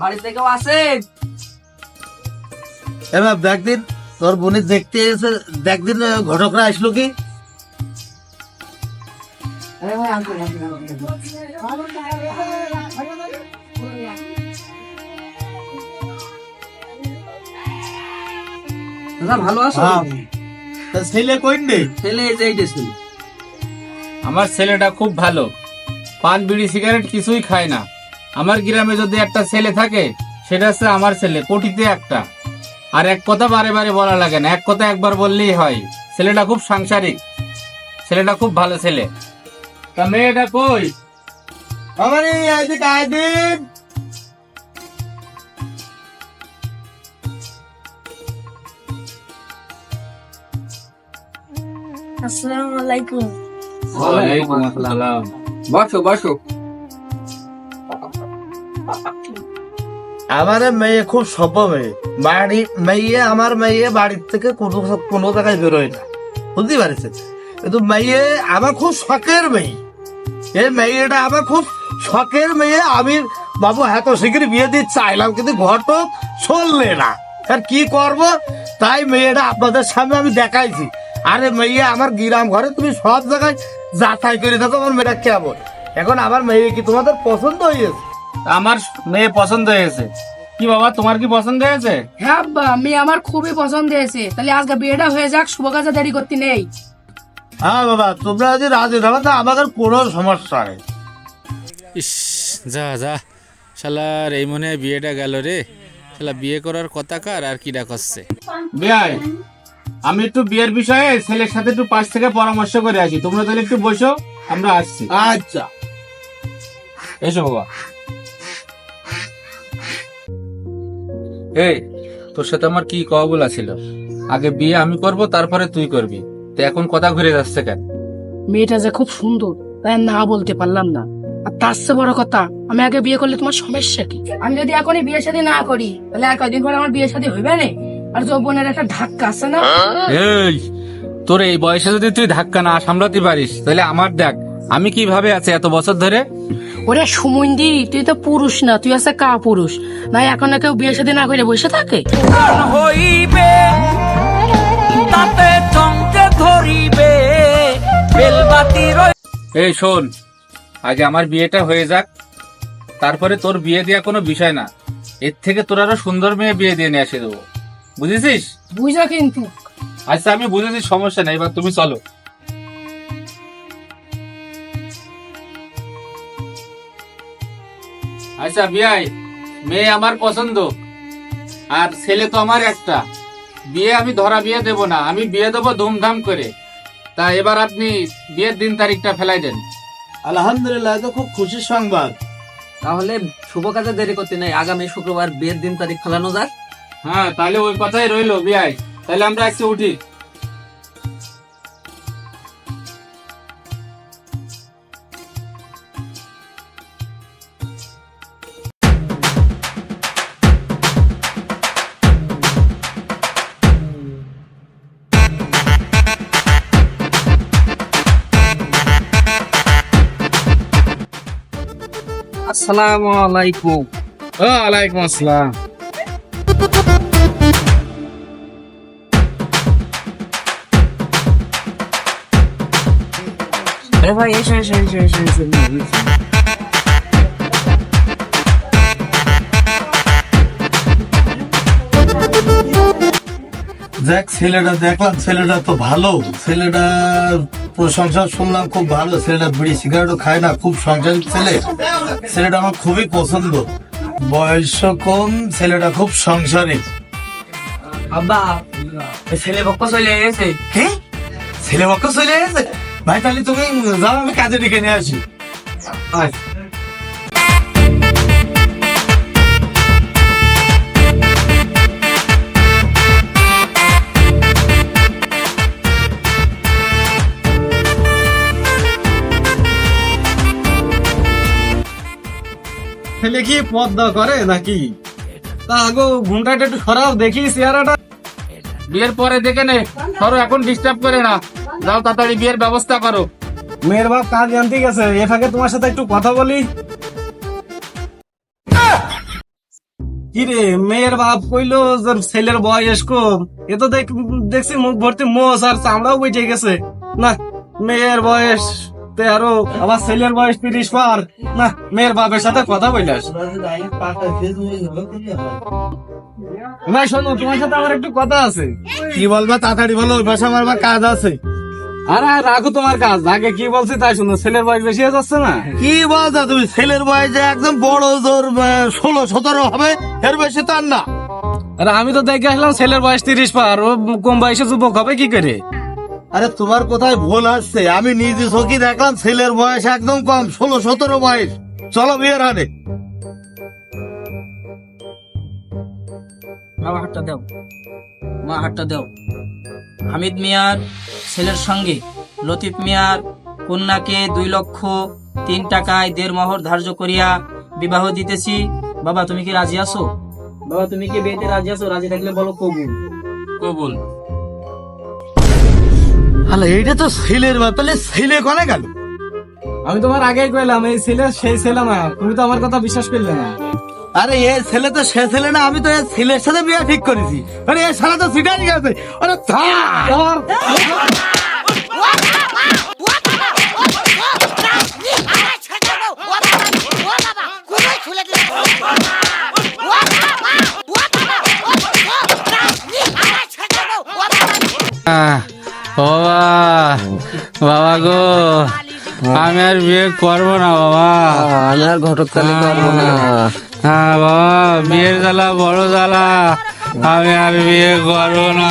বাড়িতে কেউ আছে? এবার দেখদিন তোর বোনে দেখতে এসে দেখদিন ঘটকরা আসলো কি? ভালো আছো? হ্যাঁ। ছেলে কই ছেলে এই যে আমার ছেলেটা খুব ভালো। পান বিড়ি সিগারেট কিছুই খায় না। আমার গ্রামে যদি একটা ছেলে থাকে সেটা হচ্ছে আমার ছেলে কোটিতে একটা। আর এক কথা বারে বারে বলা লাগে না এক কথা একবার বললেই হয়। ছেলেটা খুব সাংসারিক ছেলেটা খুব ভালো ছেলে। তা মেয়েটা কই? আমার এদিকে আইদিন আসসালামু আলাইকুম। ওয়ালাইকুম আসসালাম। বসো বসো। আমার মেয়ে খুব সভ্য মেয়ে। বাড়ি মেয়ে, আমার মেয়ে বাড়ির থেকে কোনো কোনো জায়গায় বেরোয় না। বুঝতে পারছে কিন্তু মেয়ে আমার খুব শখের মেয়ে। এই মেয়েটা আমার খুব শখের মেয়ে। আমি বাবু, এত শীঘ্র বিয়ে দিয়ে চাইলাম, কিন্তু ঘটক চললে না। আর কি করব? তাই মেয়েটা আপনাদের সামনে আমি দেখাইছি। আরে মেয়ে, আমার গ্রাম ঘরে তুমি সব জায়গায় যাচাই করে থাকো আমার মেয়েটা কেমন। এখন আমার মেয়ে কি তোমাদের পছন্দ হয়েছে? আমার মেয়ে পছন্দ হয়েছে। কি বাবা তোমার কি পছন্দ হয়েছে? হ্যাঁ আব্বা মেয়ে আমার খুবই পছন্দ হয়েছে। তাহলে আজকে বিয়েটা হয়ে যাক শুভ কাজে দেরি করতে নেই। হ্যাঁ বাবা তোমরা যদি রাজি থাকো তা আমাদের কোনো সমস্যা নেই। ইস যা যা। শালার এই মনে হয় বিয়েটা গেল রে। শালা বিয়ে করার কথা কার আর কিডা করছে? বিয়াই আমি একটু বিয়ের বিষয়ে ছেলের সাথে একটু পাশ থেকে পরামর্শ করে আসি। তোমরা তাহলে একটু বসো আমরা আসছি। আচ্ছা। এসো বাবা। এই তোর সাথে আমার কি কওয়া বলা ছিল আগে বিয়ে আমি করব তারপরে তুই করবি। তো এখন কথা ঘুরে যাচ্ছে কেন? মেয়েটা যে খুব সুন্দর তাই না বলতে পারলাম না। আর তার চেয়ে বড় কথা আমি আগে বিয়ে করলে তোমার সমস্যা কি? আমি যদি এখনই বিয়ে শাদী না করি তাহলে আর কয়দিন পরে আমার বিয়ে শাদী হইবে না? আর যৌবনের একটা ধাক্কা আছে না? এই তোর এই বয়সে যদি তুই ধাক্কা না সামলাতে পারিস তাহলে আমার দেখ আমি কীভাবে আছি এত বছর ধরে? ওরে সুমন্দি তুই তো পুরুষ না তুই আছে কা পুরুষ না এখন না কেউ বিয়ে শাদী না করে বসে থাকে? হইবে তাতে চমকে ধরিবে বেলবাতির এই শোন আগে আমার বিয়েটা হয়ে যাক তারপরে তোর বিয়ে দেওয়া কোনো বিষয় না। এর থেকে তোর আরও সুন্দর মেয়ে বিয়ে দিয়ে নিয়ে এসে দেবো। বুঝেছিস? বুঝা কিন্তু। আচ্ছা আমি বুঝেছি সমস্যা নেই এবার তুমি চলো। আচ্ছা বিয়াই মেয়ে আমার পছন্দ। আর ছেলে তো আমার একটা। বিয়ে আমি ধরা বিয়ে দেব না আমি বিয়ে দেবো ধুমধাম করে। তা এবার আপনি বিয়ের দিন তারিখটা ফেলাই দেন। আলহামদুলিল্লাহ তো খুব খুশির সংবাদ। তাহলে শুভ কাজে দেরি করতে নাই আগামী শুক্রবার বিয়ের দিন তারিখ ফেলানো যাক। হ্যাঁ তাহলে ওই কথাই রইল বিয়াই। তাহলে আমরা আজকে উঠি। আসসালামু আলাইকুম। ওয়ালাইকুম আসসালাম। ভাই এসো এসো এসো এসো এসো এসো। দেখ ছেলেটা দেখলাম ছেলেটা তো ভালো। ছেলেটা প্রশংসা শুনলাম খুব ভালো। ছেলেটা বিড়ি সিগারেটও খায় না খুব সংসার ছেলে। ছেলেটা আমার খুবই পছন্দ। বয়স কম ছেলেটা খুব সংসারী আব্বা ছেলে পক্ষ চলে কি? ছেলে পক্ষ চলে ভাই তাহলে তুমি যাও আমি কাজে ডেকে নিয়ে আসি। আচ্ছা কি পদ্মা করে নাকি? তা আগো ঘুমটাটা একটু সরাও, দেখি চেহারাটা। বিয়ের পরে দেখে নে, সরো, এখন ডিস্টার্ব করে না। যাও তাড়াতাড়ি বিয়ের ব্যবস্থা করো। মেয়ের বাপ কাজ জানতে গেছে, এ ফাঁকে তোমার সাথে একটু কথা বলি। কি রে, মেয়ের বাপ কইলো যে ছেলের বয়স কম। এ তো দেখ দেখছি মুখ ভর্তি মোষ আর চামড়াও বেঁচে গেছে। না, মেয়ের বয়স তেরো আবার ছেলের বয়স তিরিশ পার। না মেয়ের বাপের সাথে কথা না শোনো তোমার সাথে আমার একটু কথা আছে। কি বলবা তাড়াতাড়ি বলো ওই পাশে আমার আবার কাজ আছে। আরে রাখো তোমার কাজ। আগে কি বলছি তাই শুনো ছেলের বয়স বেশি হয়ে যাচ্ছে না? কি বলছো তুমি? ছেলের বয়সে একদম বড় জোর ষোলো সতেরো হবে এর বেশি তার না। আরে আমি তো দেখে আসলাম ছেলের বয়স তিরিশ পার। ও কম বয়সে যুবক হবে কি করে? আরে তোমার কোথায় ভুল আসছে? আমি নিজে চোখে দেখলাম ছেলের বয়স একদম কম ষোলো সতেরো বয়স। চলো বিয়ের হারে বাবা হাতটা দাও। মা হাতটা দাও। হামিদ মিয়ার ছেলের সঙ্গে লতিফ মিয়ার কন্যাকে দুই লক্ষ তিন টাকায় দেড় মোহর ধার্য করিয়া বিবাহ দিতেছি। বাবা তুমি কি রাজি আছো? বাবা তুমি কি বিয়েতে রাজি আছো? রাজি থাকলে বলো কবুল। কবুল। আরে এইটা তো ছেলের ব্যাপারে ছেলে কনে গেল আমি তোমার আগেই কইলাম এই ছেলে সেই ছেলে না তুমি তো আমার কথা বিশ্বাস করলে না আরে এ ছেলে তো সে ছেলে না আমি তো এ ছেলের সাথে বিয়ে ঠিক করেছি আরে এ সারা তো সিটারি গেছে আরে থাক আহ, ও বাবা বাবা গো আমি আর বিয়ে করব না বাবা। আমি আর ঘটক করব না। হ্যাঁ বাবা বিয়ের জ্বালা বড় জ্বালা আমি আর বিয়ে করব না।